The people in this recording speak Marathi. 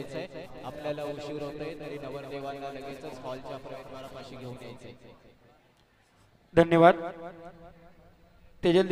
यायचंय आपल्याला उशीर होतोय तरी नवरदेवांना लगेचच हॉलच्या प्रवेशद्वारापाशी घेऊन यायचंय. धन्यवाद. तेजल